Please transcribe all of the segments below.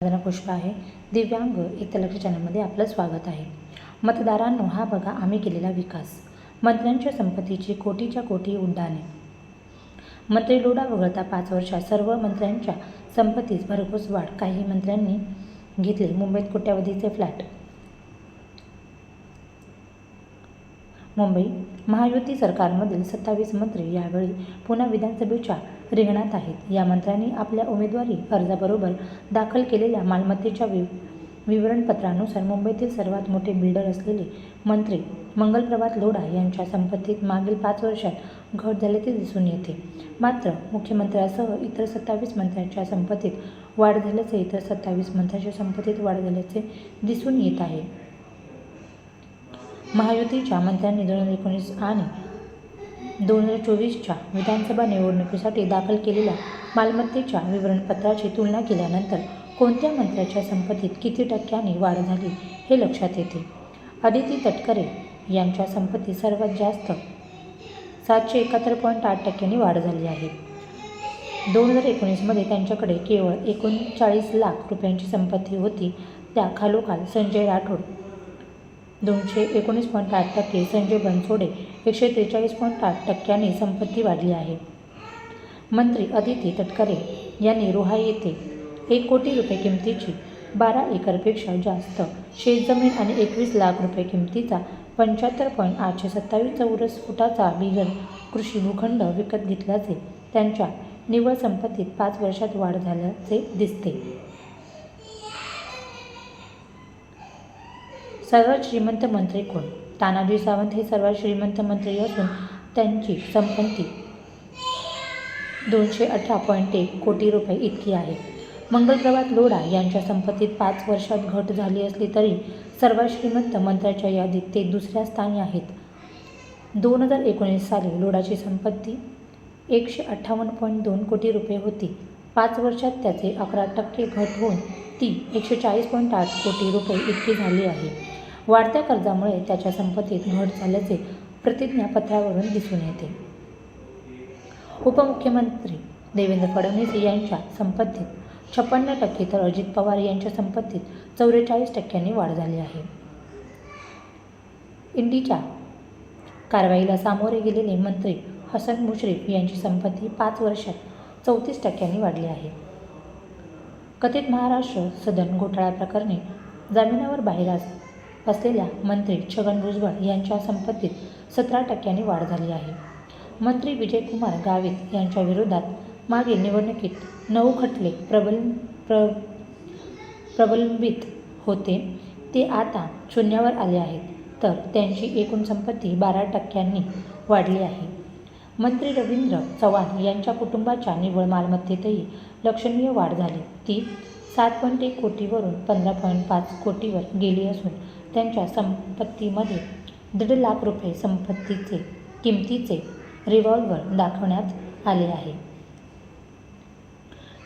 वंदना पुष्प आहे. दिव्यांग एकलक्ष चॅनलमध्ये आपलं स्वागत आहे. मतदारांनो हा बघा आम्ही केलेला विकास. मंत्र्यांच्या संपत्तीची कोटीच्या कोटी उड्डाणे. मंत्री लोडा वगळता पाच वर्षात सर्व मंत्र्यांच्या संपत्तीस भरघोस वाढ. काही मंत्र्यांनी घेतले मुंबईत कोट्यावधीचे फ्लॅट मुंबई महायुती सरकारमधील सत्तावीस मंत्री यावेळी पुन्हा विधानसभेच्या रिंगणात आहेत. या मंत्र्यांनी आपल्या उमेदवारी अर्जाबरोबर दाखल केलेल्या मालमत्तेच्या वि विवरणपत्रानुसार मुंबईतील सर्वात मोठे बिल्डर असलेले मंत्री मंगलप्रभात लोढा यांच्या संपत्तीत मागील पाच वर्षात घट झाल्याचे दिसून येते. मात्र मुख्यमंत्र्यासह इतर सत्तावीस मंत्र्यांच्या संपत्तीत वाढ झाल्याचे इतर सत्तावीस मंत्र्यांच्या संपत्तीत वाढ झाल्याचे दिसून येत आहे. महायुतीच्या मंत्र्यांनी दोन हजार एकोणीस आणि दोन हजार चोवीसच्या विधानसभा निवडणुकीसाठी दाखल केलेल्या मालमत्तेच्या विवरणपत्राची तुलना केल्यानंतर कोणत्या मंत्र्याच्या संपत्तीत किती टक्क्यांनी वाढ झाली हे लक्षात येते. अदिती तटकरे यांच्या संपत्तीत सर्वात जास्त सातशे एकाहत्तर पॉईंट आठ टक्क्यांनी वाढ झाली आहे. दोन हजार एकोणीसमध्ये त्यांच्याकडे केवळ एकोणचाळीस लाख रुपयांची संपत्ती होती. त्या खालोखाल संजय राठोड दोनशे एकोणीस पॉईंट आठ टक्के. संजय बनसोडे एकशे त्रेचाळीस पॉईंट आठ टक्क्यांनी संपत्ती वाढली आहे. मंत्री अदिती तटकरे यांनी रोहा येथे एक कोटी रुपये किमतीची बारा एकरपेक्षा जास्त शेतजमीन आणि एकवीस लाख रुपये किमतीचा पंच्याहत्तर पॉईंट आठशे सत्तावीस चौरस फुटाचा बिगर कृषी भूखंड विकत घेतल्याचे त्यांच्या निव्वळ संपत्तीत पाच वर्षात वाढ झाल्याचे दिसते. सर्वात श्रीमंत मंत्री कोण? तानाजी सावंत हे सर्वात श्रीमंत मंत्री असून त्यांची संपत्ती दोनशे अठरा पॉईंट एक कोटी रुपये इतकी आहे. मंगलप्रभात लोढा यांच्या संपत्तीत पाच वर्षात घट झाली असली तरी सर्वात श्रीमंत मंत्र्याच्या यादीत ते दुसऱ्या स्थानी आहेत. दोन हजार एकोणीस साली लोढाची संपत्ती एकशे अठ्ठावन्न पॉईंट दोन कोटी रुपये होती. पाच वर्षात त्याचे अकरा टक्के घट होऊन ती एकशे चाळीस पॉईंट आठ कोटी रुपये इतकी झाली आहे. वाढत्या कर्जामुळे त्याच्या संपत्तीत घट झाल्याचे प्रतिज्ञापत्रावरून दिसून येते. उपमुख्यमंत्री देवेंद्र फडणवीस यांच्या संपत्तीत छप्पन्न टक्के तर अजित पवार यांच्या संपत्तीत चौवेचाळीस टक्क्यांनी वाढ झाली आहे. इंडीच्या कारवाईला सामोरे गेलेले मंत्री हसन मुश्रीफ यांची संपत्ती पाच वर्षात चौतीस टक्क्यांनी वाढली आहे. कथित महाराष्ट्र सदन घोटाळा प्रकरणी जामिनावर बाहेर असलेल्या मंत्री छगन भुजबळ यांच्या संपत्तीत सतरा टक्क्यांनी वाढ झाली आहे. मंत्री विजयकुमार गावित यांच्या विरोधात मागील निवडणुकीत नऊ खटले प्रबल प्र प्रलंबित होते. ते आता शून्यावर आले आहेत. तर त्यांची एकूण संपत्ती बारा टक्क्यांनी वाढली आहे. मंत्री रवींद्र चव्हाण यांच्या कुटुंबाच्या निव्वळ मालमत्तेतही लक्षणीय वाढ झाली. ती सात पॉईंट एक कोटीवरून पंधरा पॉईंट पाच कोटीवर गेली असून त्यांच्या संपत्तीमध्ये दीड लाख रुपये संपत्तीचे किमतीचे रिव्हॉल्वर दाखवण्यात आले आहे.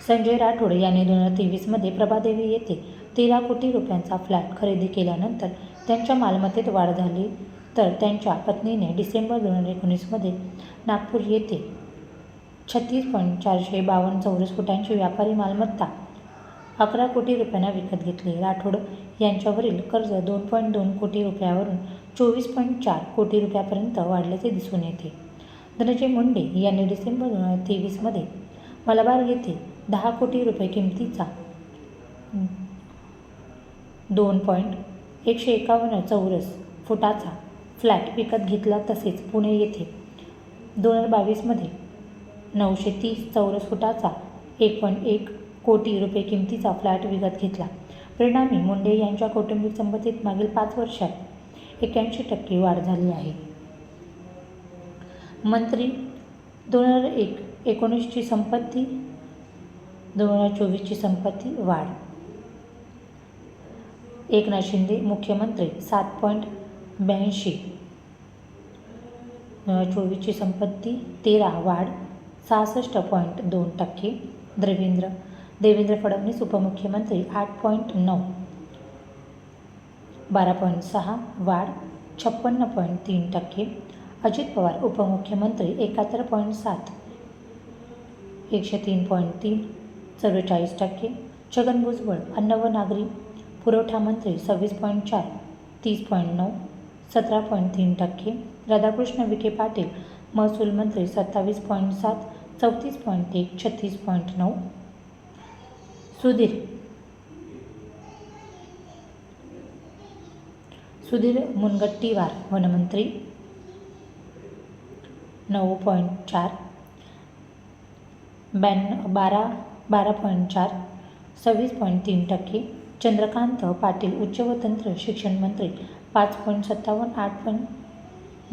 संजय राठोड यांनी दोन हजार तेवीसमध्ये प्रभादेवी येथे तेरा कोटी रुपयांचा फ्लॅट खरेदी केल्यानंतर त्यांच्या मालमत्तेत वाढ झाली. तर त्यांच्या पत्नीने डिसेंबर दोन हजार एकोणीसमध्ये नागपूर येथे छत्तीस पॉईंट चारशे बावन्न चौरस फुटांची व्यापारी मालमत्ता अकरा कोटी रुपयांना विकत घेतले. राठोड यांच्यावरील कर्ज दोन पॉईंट दोन कोटी रुपयावरून चोवीस पॉईंट चार कोटी रुपयापर्यंत वाढल्याचे दिसून येते. धनंजय मुंडे यांनी डिसेंबर दोन हजार तेवीसमध्ये मलबार येथे दहा कोटी रुपये किमतीचा दोन पॉईंट एकशे एकावन्न चौरस फुटाचा फ्लॅट विकत घेतला तसेच पुणे येथे दोन हजार बावीसमध्ये नऊशे तीस चौरस फुटाचा एक पॉईंट एक कोटी रुपये किमतीचा फ्लॅट विकत घेतला. परिणामी मुंडे यांच्या कौटुंबिक संपत्तीत मागील पाच वर्षात एक्याऐंशी टक्के वाढ झाली आहे. मंत्री दोन हजार एक एकोणीसची संपत्ती दोन हजार चोवीसची संपत्ती वाढ. एकनाथ शिंदे मुख्यमंत्री सात पॉईंट ब्याऐंशी. दोन हजार चोवीसची संपत्ती तेरा वाढ सहासष्ट पॉईंट दोन टक्के. द्रवींद्र देवेंद्र फडणवीस उपमुख्यमंत्री आठ पॉईंट नऊ. बारा पॉईंट सहा वाढ छप्पन्न पॉईंट तीन टक्के. अजित पवार उपमुख्यमंत्री एकाहत्तर पॉईंट सात. एकशे तीन पॉईंट तीन चव्वेचाळीस टक्के. छगन भुजबळ अन्न व नागरी. पुरवठा मंत्री सव्वीस पॉईंट चार तीस पॉईंट नऊ सतरा पॉईंट तीन टक्के. राधाकृष्ण विखे पाटील महसूल मंत्री सत्तावीस पॉईंट सात चौतीस पॉईंट एक छत्तीस पॉईंट नऊ. सुधीर. सुधीर मुनगट्टीवार वनमंत्री. नऊ पॉईंट चार. ब्याण्णव बारा बारा पॉईंट चार. सव्वीस पॉईंट तीन टक्के. चंद्रकांत पाटील उच्च व तंत्र शिक्षण मंत्री. पाच पॉईंट सत्तावन्न आठ पॉईंट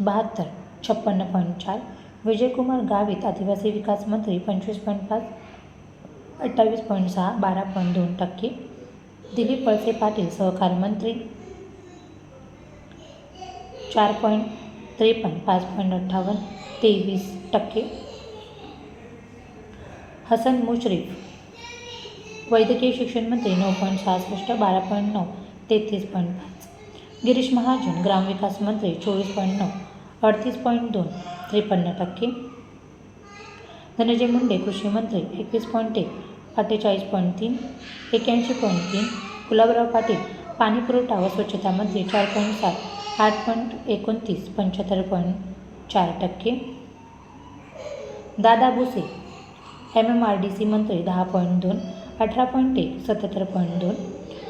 बहात्तर छप्पन्न पॉईंट चार. विजयकुमार गावित आदिवासी विकास मंत्री पंचवीस पॉईंट पाच. अठ्ठावीस पॉईंट सहा बारा पॉईंट दोन टक्के. दिलीप वळसे पाटील सहकार मंत्री. चार पॉईंट त्रेपन्न पाच पॉईंट अठ्ठावन्न तेवीस टक्के. हसन मुश्रीफ वैद्यकीय शिक्षण मंत्री नऊ पॉईंट सहासष्ट बारा पॉईंट नऊ तेहतीस पॉईंट पाच. गिरीश महाजन ग्रामविकास मंत्री चोवीस पॉईंट नऊ अडतीस पॉईंट दोन त्रेपन्न टक्के. धनंजय मुंडे कृषी मंत्री एकवीस पॉईंट एक अठ्ठेचाळीस पॉईंट तीन एक्याऐंशी पॉईंट तीन गुलाबराव पाटील पाणी पुरवठा व स्वच्छतामध्ये चार पॉईंट सात आठ पॉईंट एकोणतीस पंच्याहत्तर पॉईंट चार टक्के. Dada Bhuse M M R D C मंत्री दहा पॉईंट दोन अठरा पॉईंट एक सत्याहत्तर पॉईंट दोन.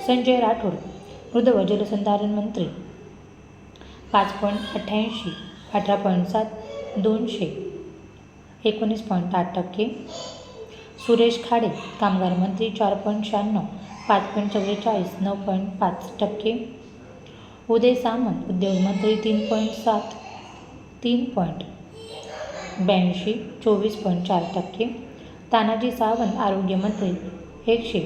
संजय राठोड मृद व जलसंधारण मंत्री पाच पॉईंट अठ्ठ्याऐंशी अठरा पॉईंट सात दोनशे एकोणीस पॉईंट आठ टक्के. सुरेश खाडे कामगार मंत्री चार पॉईंट शहाण्णव पाच पॉईंट चव्वेचाळीस नऊ पॉईंट पाच टक्के. उदय सामंत उद्योगमंत्री तीन पॉईंट सात तीन पॉईंट ब्याऐंशी चोवीस पॉईंट चार टक्के. तानाजी सावंत आरोग्यमंत्री एकशे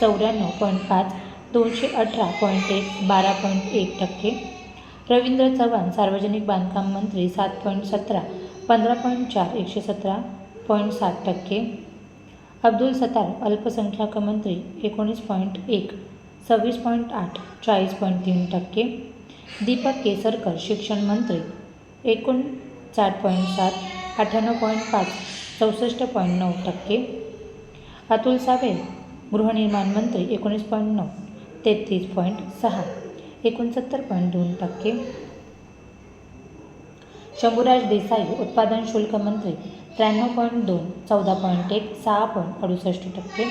चौऱ्याण्णव पॉईंट पाच दोनशे अठरा पॉईंट एक बारा पॉईंट एक टक्के. रवींद्र चव्हाण सार्वजनिक बांधकाम मंत्री सात पॉईंट सतरा पंधरा पॉईंट चार एकशे सतरा पॉईंट सात टक्के. अब्दुल सतार अल्पसंख्याक मंत्री एकोणीस पॉईंट एक सव्वीस पॉईंट आठ चाळीस पॉईंट तीन टक्के. दीपक केसरकर शिक्षण मंत्री एकोणसाठ पॉईंट सात अठ्ठ्याण्णव पॉईंट पाच चौसष्ट पॉईंट नऊ टक्के. अतुल सावे गृहनिर्माण मंत्री एकोणीस पॉईंट नऊ तेहतीस पॉईंट सहा एकोणसत्तर पॉईंट दोन टक्के. शंभूराज देसाई उत्पादन शुल्क मंत्री त्र्याण्णव पॉईंट दोन चौदा पॉईंट एक सहा पॉईंट अडुसष्ट टक्के.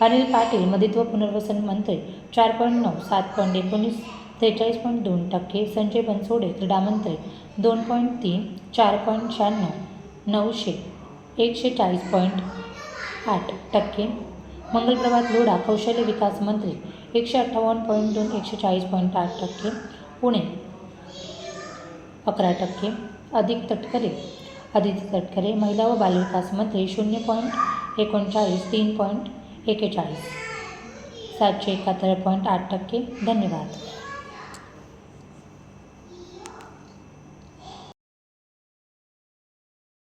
अनिल पाटील मदित्व पुनर्वसन मंत्री चार पॉईंट नऊ सात पॉईंट एकोणीस त्रेचाळीस पॉईंट दोन टक्के. संजय बनसोडे क्रीडा मंत्री दोन पॉईंट तीन चार पॉईंट शहाण्णव नऊशे एकशे चाळीस पॉईंट आठ टक्के. मंगलप्रभात लोढा कौशल्य विकास मंत्री एकशे अठ्ठावन्न पॉईंट दोन एकशे चाळीस पॉईंट आठ टक्के. पुणे अकरा टक्के. अधिक तटकरे आदिती तटकरे महिला व बालविकास मंत्री शून्य पॉईंट एकोणचाळीस तीन पॉईंट एकेचाळीस. सातशे एकाहत्तर पॉईंट आठ टक्के. धन्यवाद.